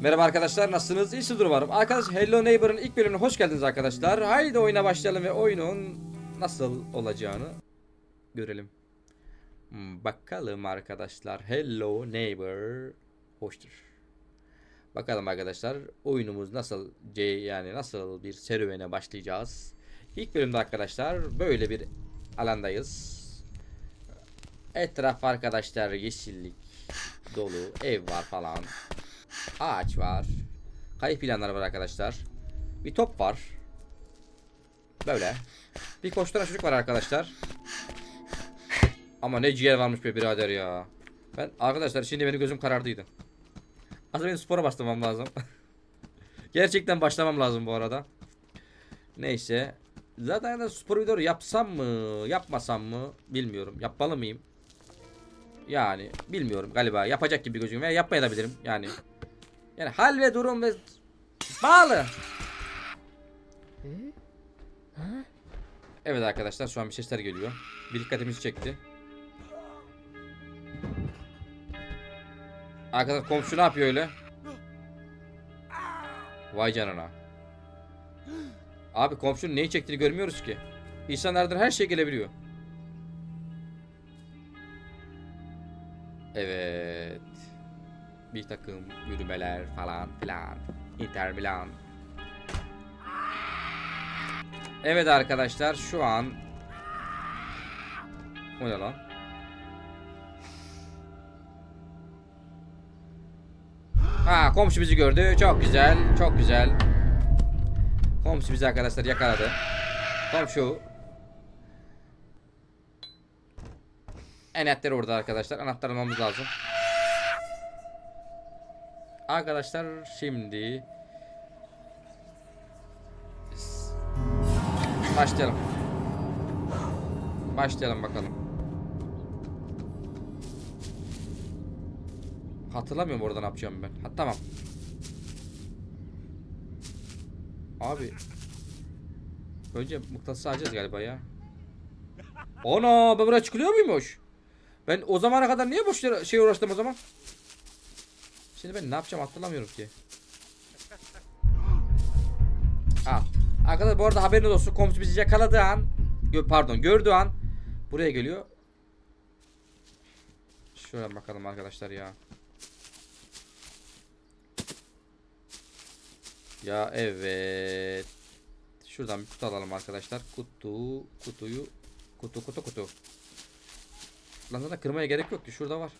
Merhaba arkadaşlar nasılsınız? İyisiniz umarım. Arkadaşlar Hello Neighbor'ın ilk bölümüne hoş geldiniz arkadaşlar. Haydi oyuna başlayalım ve oyunun nasıl olacağını görelim. Hmm, Bakalım arkadaşlar. Hello Neighbor hoştur. Bakalım arkadaşlar oyunumuz nasıl yani nasıl bir serüvene başlayacağız. İlk bölümde arkadaşlar böyle bir alandayız. Etraf arkadaşlar yeşillik dolu ev var falan. Ağaç var. Kayıp planlar var arkadaşlar. Bir top var. Böyle. Bir koşturan çocuk var arkadaşlar. Ama ne ciğer varmış be birader ya. Ben arkadaşlar şimdi benim gözüm karardıydı. Az önce spora başlamam lazım. Gerçekten başlamam lazım bu arada. Neyse. Zaten da spor videoları yapsam mı, yapmasam mı bilmiyorum. Yapmalı mıyım? Yani bilmiyorum galiba yapacak gibi gözüküyor veya yapmayabilirim yani. Yani hal ve durum ve bağlı. Evet arkadaşlar şu an bir sesler geliyor. Bir dikkatimizi çekti. Arkadaşlar komşu ne yapıyor öyle? Vay canına. Abi komşunun neyi çektiğini görmüyoruz ki. İnsanlardan her şey gelebiliyor. Evet. Bir takım yürümeler falan filan. Inter Milan. Evet arkadaşlar şu an O ne lan? Ha komşu bizi gördü. Çok güzel. Çok güzel. Komşu bizi arkadaşlar yakaladı. Komşu. Enetler orada arkadaşlar. Anahtar almamız lazım. Arkadaşlar şimdi başlayalım. Başlayalım bakalım. Hatırlamıyorum orada ne yapacağım ben. Ha, tamam. Abi. Önce mıknatısı alacağız galiba ya. Ana ben buraya çıkılıyor muymuş? Ben o zamana kadar niye boş şey uğraştım o zaman? Şimdi ben ne yapacağım hatırlamıyorum ki. Al. Arkadaşlar bu arada haberiniz olsun komşu bizi yakaladığı an pardon gördüğü an buraya geliyor. Şöyle bakalım arkadaşlar ya. Ya evet. Şuradan bir kutu alalım arkadaşlar. Kutu, kutuyu, kutu, kutu, kutu. Lan zaten kırmaya gerek yok ki. Şurada var.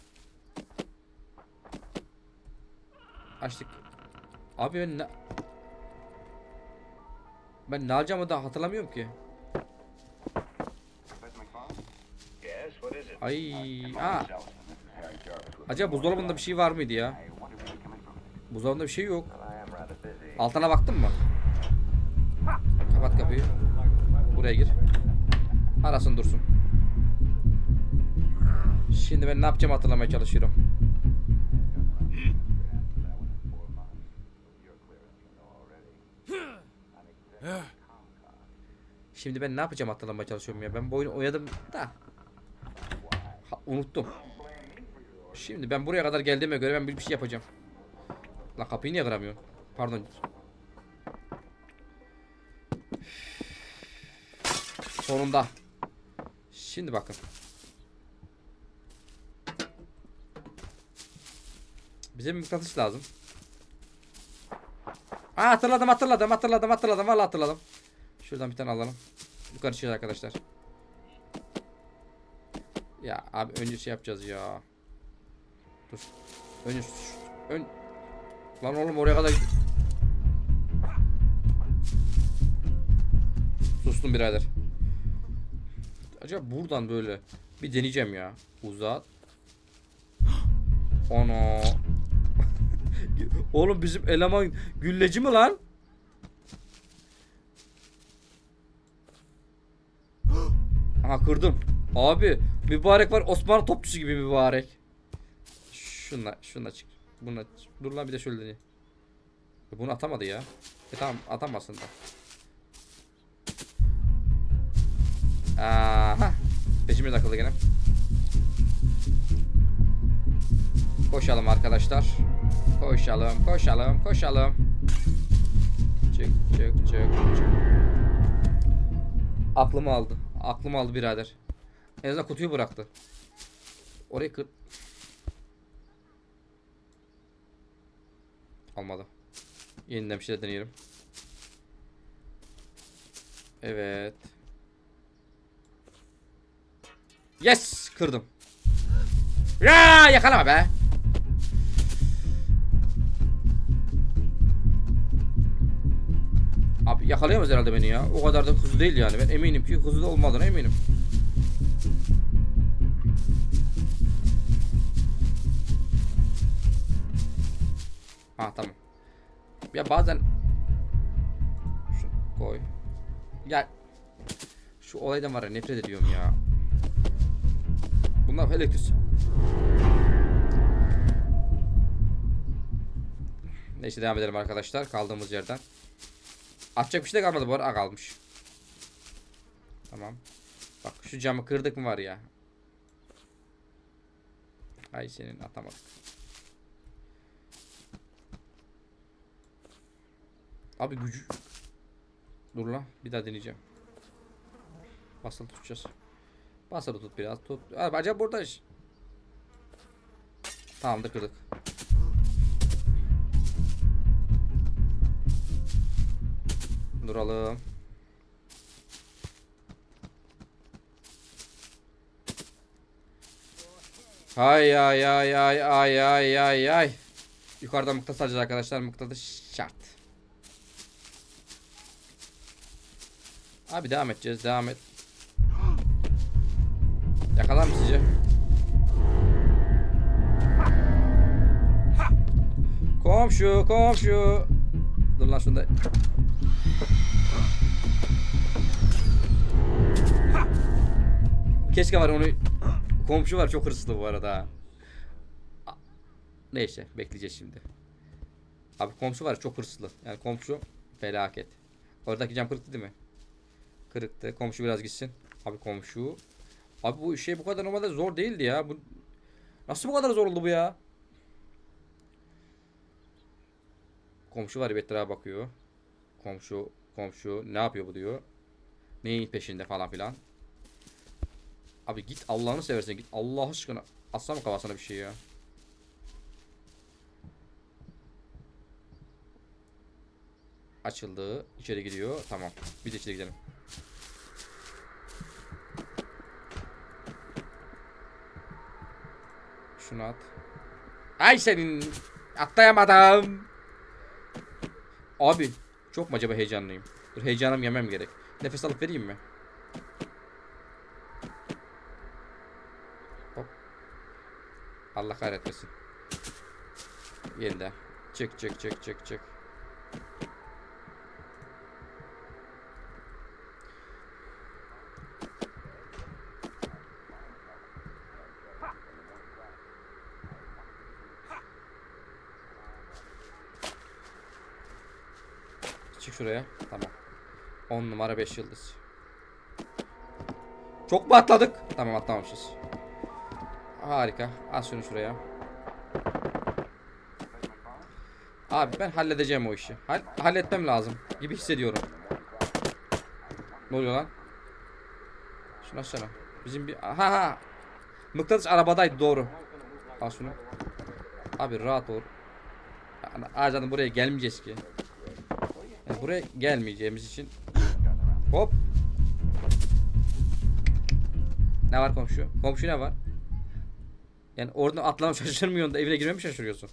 Açtık. Abi ben ne... Ben ne alacağımı da hatırlamıyorum ki. Ay, aa. Acaba buzdolabında bir şey var mıydı ya? Buzdolabında bir şey yok. Altına baktın mı? Kapat kapıyı. Buraya gir. Arasın dursun. Şimdi ben ne yapacağımı hatırlamaya çalışıyorum. Şimdi ben ne yapacağım hatırlamaya çalışıyorum ya. Ben bu oyunu oynadım da. Ha, unuttum. Şimdi ben buraya kadar geldiğime göre ben bir şey yapacağım. La kapıyı niye kıramıyorum? Pardon. Sonunda. Şimdi bakın. Bize bir mıknatıs lazım. Aa hatırladım hatırladım hatırladım hatırladım vallahi hatırladım. Şuradan bir tane alalım. Yukarı çıkacağız arkadaşlar. Ya abi önce şey yapacağız ya. Dur. Önce ön Lan oğlum oraya kadar Sustum birader. Acaba buradan böyle bir deneyeceğim ya. Uzat. Ana. Oğlum bizim eleman gülleci mi lan? Aha kırdım. Abi mübarek var Osmanlı topçusu gibi mübarek. Şunla şunla çık. Buna dur lan bir de şöyle deneyeyim. E, Bunu atamadı ya. E tamam atamazsın da. Aha. Peşime takıldı gene. Koşalım arkadaşlar. Koşalım, koşalım, koşalım. Çık, çık, çık, çık. Aklımı aldı. Aklımı aldı birader. En azından kutuyu bıraktı. Orayı kır... Almadı. Yeniden bir şey deneyelim. Evet. Yes! Kırdım. Ya yakalama be. Yakalayamaz herhalde beni ya. O kadar da hızlı değil yani. Ben eminim ki hızlı olmadığına eminim. Ha tamam. Ya bazen şu koy. Ya şu olaydan var ya nefret ediyorum ya. Bunlar elektrik. Neyse devam edelim arkadaşlar kaldığımız yerden. Atacak bir şey de kalmadı bu arada. Kalmış. Tamam. Bak şu camı kırdık mı var ya. Ay senin atamadık. Abi gücü. Dur lan bir daha deneyeceğim. Basılı tutacağız. Basılı tut biraz tut. Abi acaba burada. Tamamdır kırdık. Duralım. Ay ay ay ay ay ay ay ay. Yukarıda mıknatıs alacağız arkadaşlar. Mıknatıs şart. Abi devam edeceğiz. Devam et. Yakalar mı sizce? Komşu, komşu. Şunda. Keşke var onu komşu var çok hırslı bu arada. Neyse bekleyeceğiz şimdi. Abi komşu var çok hırslı. Yani komşu felaket. Oradaki cam kırıktı değil mi? Kırıktı. Komşu biraz gitsin. Abi komşu. Abi bu şey bu kadar normalde zor değildi ya. Bu nasıl bu kadar zor oldu bu ya? Komşu var Bettira bakıyor. Komşu komşu ne yapıyor bu diyor. Neyin peşinde falan filan. Abi git Allah'ını seversen git. Allah aşkına. Atsana mı kafasına bir şey ya. Açıldı. İçeri gidiyor. Tamam. Bir de içeri gidelim. Şunu at. Ay senin. Atlayamadım. Abi. Çok mu acaba heyecanlıyım? Dur heyecanım yemem gerek. Nefes alıp vereyim mi? Hop. Allah kahretmesin. Yeniden. Çık çık çık çık çık. Çık şuraya. Tamam. 10 numara 5 yıldız. Çok mu atladık? Tamam atlamamışız. Harika. Al şunu şuraya. Abi ben halledeceğim o işi. Hal halletmem lazım gibi hissediyorum. Ne oluyor lan? Şunu açsana. Bizim bir... Ha ha. Mıknatıs arabadaydı doğru. Al şunu. Abi rahat ol. Aa zaten buraya gelmeyeceğiz ki. Buraya gelmeyeceğimiz için. Hop. Ne var komşu? Komşu ne var? Yani oradan atlamam şaşırmıyorsun da evine girmeye mi şaşırıyorsun?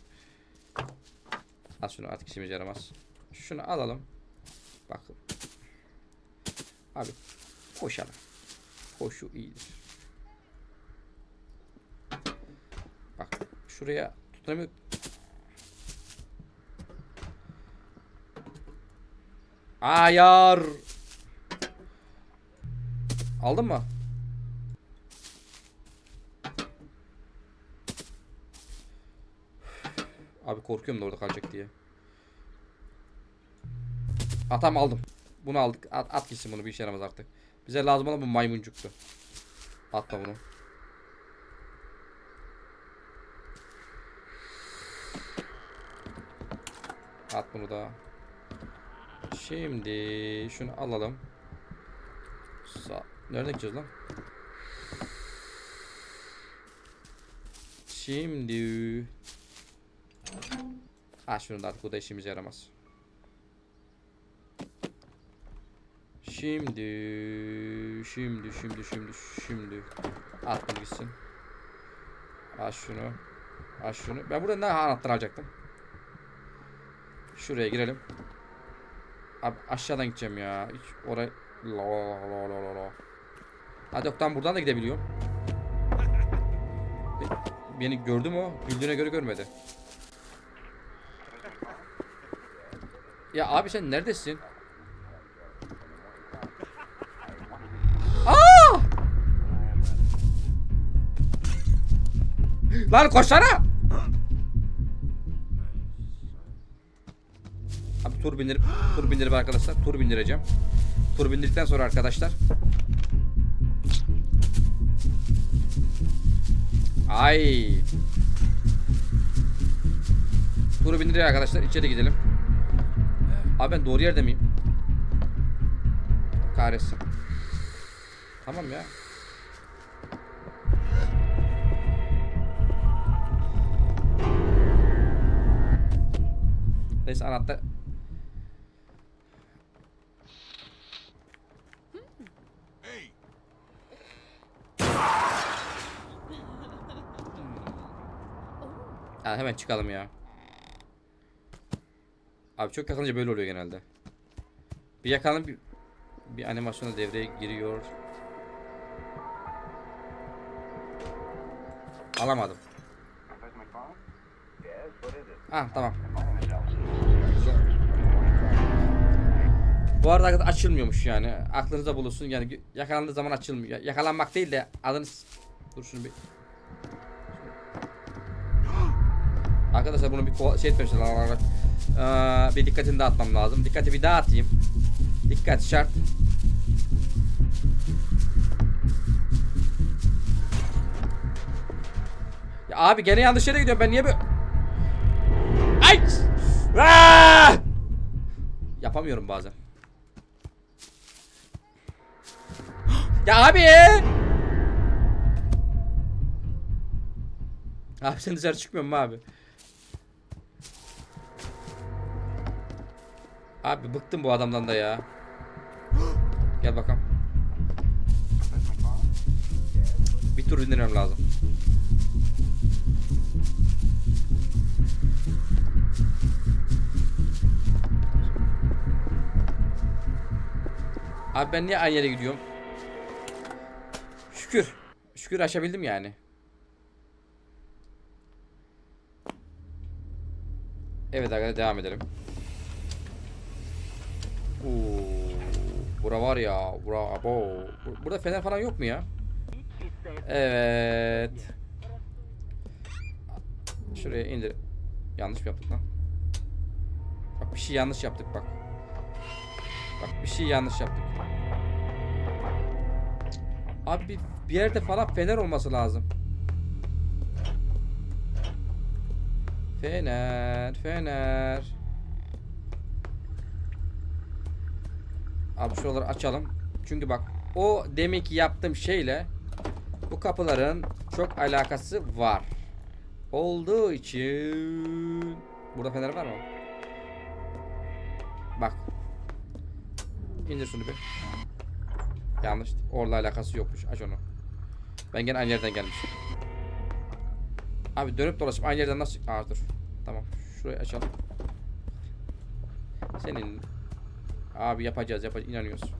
Al şunu artık işimize yaramaz. Şunu alalım. Bak. Abi koşalım. Koşu iyidir. Bak şuraya tutamıyor. Ayar. Aldın mı? Abi korkuyorum da orada kalacak diye. Atam aldım. Bunu aldık. At, at gitsin bunu bir işe yaramaz artık. Bize lazım olan bu maymuncuktu. Atla bunu. At bunu da. Şimdi şunu alalım. Sa Nereden gideceğiz lan? Şimdi Ha şunu da artık bu da işimize yaramaz. Şimdi şimdi şimdi şimdi şimdi at bunu gitsin. Al şunu. Al şunu. Ben burada ne anahtar alacaktım? Şuraya girelim. Abi aşağıdan gideceğim ya. Hiç oraya la la la la la. Hadi yoktan buradan da gidebiliyorum. Be- Beni gördü mü o? Güldüğüne göre görmedi. Ya abi sen neredesin? Aa! Lan koşsana! Tur bindirip tur bindirip arkadaşlar tur bindireceğim. Tur bindirdikten sonra arkadaşlar Ay. Turu bindiriyor arkadaşlar. İçeri gidelim. Abi ben doğru yerde miyim? Kahretsin. Tamam ya. Neyse anahtar. Ha, hemen çıkalım ya. Abi çok yakınca böyle oluyor genelde. Bir yakalım bir, bir animasyona devreye giriyor. Alamadım. Ah tamam. Bu arada arkadaşlar açılmıyormuş yani. Aklınızda bulunsun. Yani yakalandığı zaman açılmıyor. Yakalanmak değil de adınız... Dur şunu bir... Arkadaşlar bunu bir şey etmemişler. Ee, bir dikkatini dağıtmam lazım. Dikkati bir dağıtayım. Dikkat şart. Ya abi gene yanlış yere gidiyorum ben niye böyle... Ay! Aa! Yapamıyorum bazen. Ya abi! Abi sen dışarı çıkmıyor mu abi? Abi bıktım bu adamdan da ya. Gel bakalım. Bir tur indirmem lazım. Abi ben niye aynı yere gidiyorum? Şükür. Şükür aşabildim yani. Evet arkadaşlar devam edelim. Oo, bura var ya. Bura abo. Bu- Burada fener falan yok mu ya? Evet. Şuraya indir. Yanlış mı yaptık lan? Bak bir şey yanlış yaptık bak. Bak bir şey yanlış yaptık. Abi bir, bir yerde falan fener olması lazım. Fener, fener. Abi şuraları açalım. Çünkü bak o deminki yaptığım şeyle bu kapıların çok alakası var. Olduğu için burada fener var mı? Bak. İndir şunu bir. Yanlış. Orla alakası yokmuş. Aç onu. Ben gene aynı yerden gelmişim. Abi dönüp dolaşıp aynı yerden nasıl... Aa dur. Tamam. Şurayı açalım. Senin... Abi yapacağız yapacağız inanıyoruz.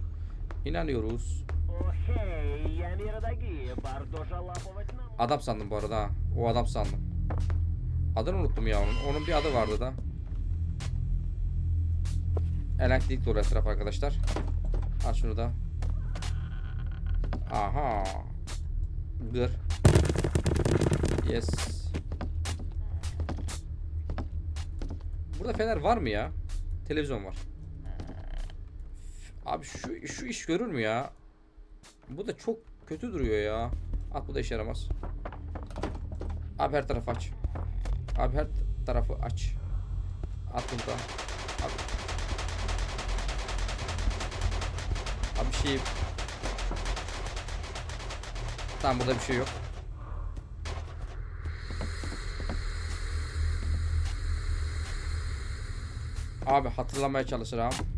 İnanıyoruz. Adam sandım bu arada. O adam sandım. Adını unuttum ya onun. Onun bir adı vardı da. Elektrik dolu etraf arkadaşlar. Al şunu da. Aha. Gır. Yes. Burada fener var mı ya? Televizyon var. Abi şu şu iş görür mü ya? Bu da çok kötü duruyor ya. At bu da işe yaramaz. Abi her tarafı aç. Abi her tarafı aç. At bunu da. Abi, abi bir şey... Tamam burada bir şey yok. Abi hatırlamaya çalışırım.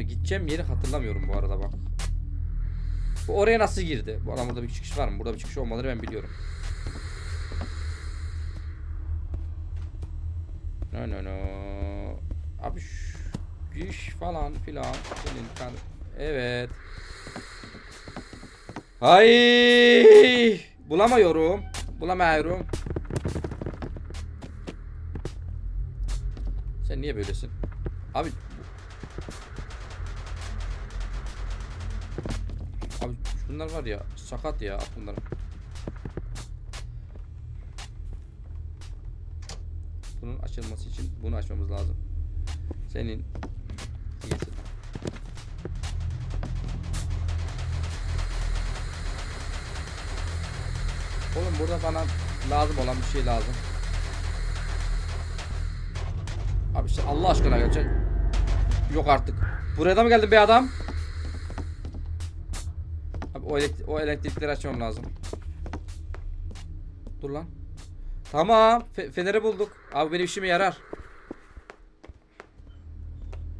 Abi gideceğim yeri hatırlamıyorum bu arada bak. Bu oraya nasıl girdi? Bu adam burada bir çıkış var mı? Burada bir çıkış olmaları ben biliyorum. No no no. Abi şu güç falan filan. Senin kan. Evet. Ay! Bulamıyorum. Bulamıyorum. Sen niye böylesin? Abi Abi şunlar var ya sakat ya bunlar. Bunun açılması için bunu açmamız lazım. Senin iyisin. Oğlum burada bana lazım olan bir şey lazım. Abi işte Allah aşkına gerçek. Yok artık. Buraya da mı geldin be adam? Abi o, elektri o elektrikleri açmam lazım. Dur lan. Tamam. Fe feneri bulduk. Abi benim işime yarar.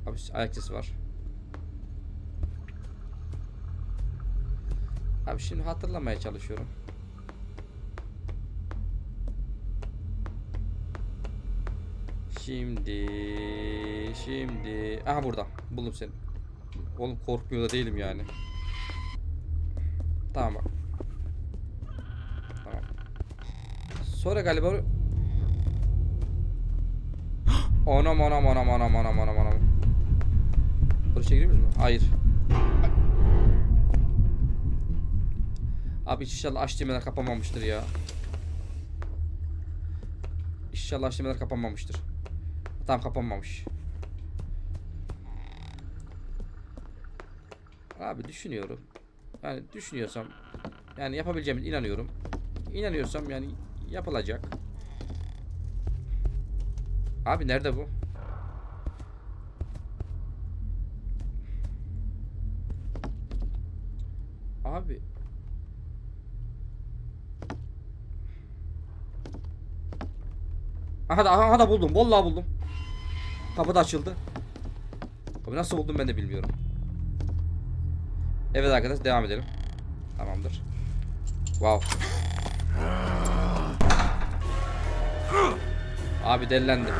Abi ayak sesi var. Abi şimdi hatırlamaya çalışıyorum. Şimdi şimdi aha burada buldum seni. Oğlum korkmuyor da değilim yani. Tamam. Tamam. Sonra galiba Anam anam anam anam anam anam anam. Buraya çekilir mi? Hayır. Abi inşallah aç düğmeler kapanmamıştır ya. İnşallah aç düğmeler kapanmamıştır. Tamam kapanmamış. Abi düşünüyorum. Yani düşünüyorsam yani yapabileceğime inanıyorum. İnanıyorsam yani yapılacak. Abi nerede bu? Abi Aha da, aha da buldum. Vallahi buldum. Kapı da açıldı. Abi nasıl buldum ben de bilmiyorum. Evet arkadaş devam edelim. Tamamdır. Wow. Abi delilendi.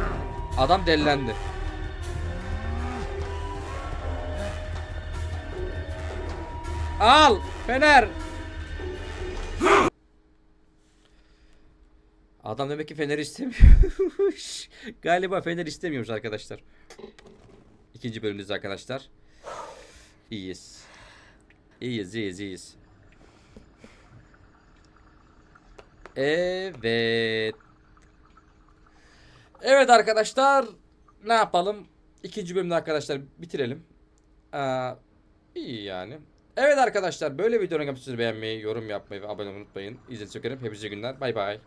Adam delilendi. Al Fener. Adam demek ki Fener istemiyormuş. Galiba Fener istemiyormuş arkadaşlar. İkinci bölümdeyiz arkadaşlar. İyiyiz. İyiyiz, iyiyiz, iyiyiz. Evet. Evet arkadaşlar. Ne yapalım? İkinci bölümde arkadaşlar bitirelim. Aa, iyi yani. Evet arkadaşlar böyle videonun yapısını beğenmeyi, yorum yapmayı ve abone olmayı unutmayın. İzlediğiniz için teşekkür ederim. Hepinize günler. Bay bay.